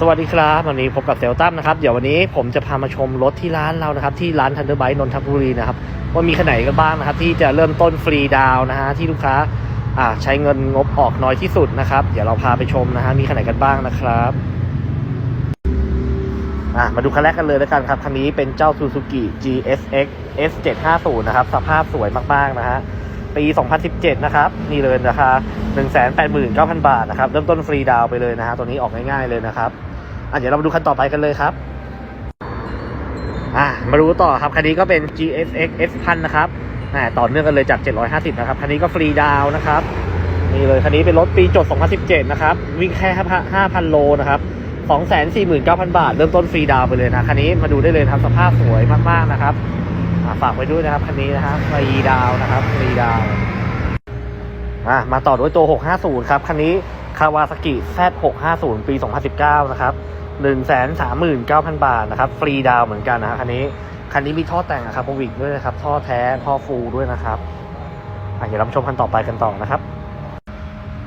สวัสดีครับวันนี้พบกับเซลตั้มนะครับเดี๋ยววันนี้ผมจะพามาชมรถที่ร้านเรานะครับ ที่ร้านทันเดอร์ไบค์นนทบุรีนะครับว่ามีขนาดไหนกันบ้างนะครับ ที่จะเริ่มต้นฟรีดาวนะฮะที่ลูกค้าอ่าใช้เงินงบออกน้อยที่สุดนะครับ เดี๋ยวเราพาไปชมนะฮะมีขนาดกันบ้างนะครับอะมาดูคันแรกกันเลยแล้วกันครับคันนี้เป็นเจ้า Suzuki GSX S750 นะครับ สภาพสวยมากๆนะฮะ ปี 2017 นะครับ นี่เลยราคา 189,000 บาทนะครับ เริ่มต้นฟรีดาวไปเลยนะฮะตัวนี้ออกง่ายๆเลยนะครับอะเดี๋ยวเรามาดูคันต่อไปกันเลยครับอะมาดูต่อครับ คันนี้ก็เป็น GSX S 1000 นะครับอ่าต่อเนื่องกันเลยจาก 750 นะครับ คันนี้ก็ฟรีดาวนะครับ นี่เลย คันนี้เป็นรถปีจด 2017 นะครับ วิ่งแค่ 5,000 โลนะครับ 249,000 บาท เริ่มต้นฟรีดาวไปเลยนะ คันนี้มาดูได้เลยครับ สภาพสวยมากๆนะครับ ฝากไว้ด้วยนะครับคันนี้นะครับฟรีดาวนะครับฟรีดาวอะมาต่อด้วยตัว 650 ครับ คันนี้คาวาซากิ Z650 ปี 2019 นะครับ 139,000 บาทนะครับ ฟรีดาวเหมือนกันนะครับคันนี้ คันนี้มีท่อแต่งอะครับโปวิกด้วยนะครับ ท่อแท้ ท่อฟูด้วยนะครับอะเดี๋ยวเรามาชมคันต่อไปกันต่อนะครับ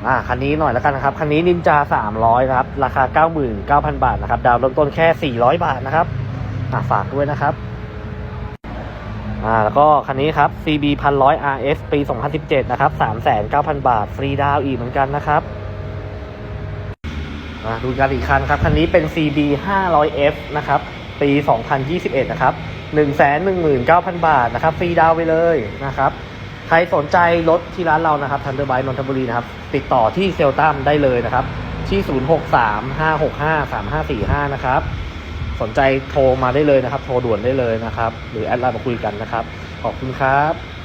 อ่าคันนี้หน่อยแล้วกันนะครับ คันนี้นินจา 300 นะครับ ราคา 99,000 บาทนะครับ ดาวเริ่มต้นแค่ 400 บาทนะครับอ่าฝากด้วยนะครับ อ่าแล้วก็คันนี้ครับ CB 1,100 RS ปี 2017 นะครับ 3,900บาท ฟรีดาวอีกเหมือนกันนะครับอ่าดูกันอีกคันครับ คันนี้เป็น CB 500F นะครับ ปี 2021 นะครับ 119,000 บาทนะครับ ฟรีดาวไปเลยนะครับ ใครสนใจรถที่ร้านเรานะครับทันเดอร์ไบนนทบุรีนะครับ ติดต่อที่เซลตัมได้เลยนะครับ ที่ 0635653545 นะครับ สนใจโทรมาได้เลยนะครับ โทรด่วนได้เลยนะครับ หรือแอดไลน์มาคุยกันนะครับ ขอบคุณครับ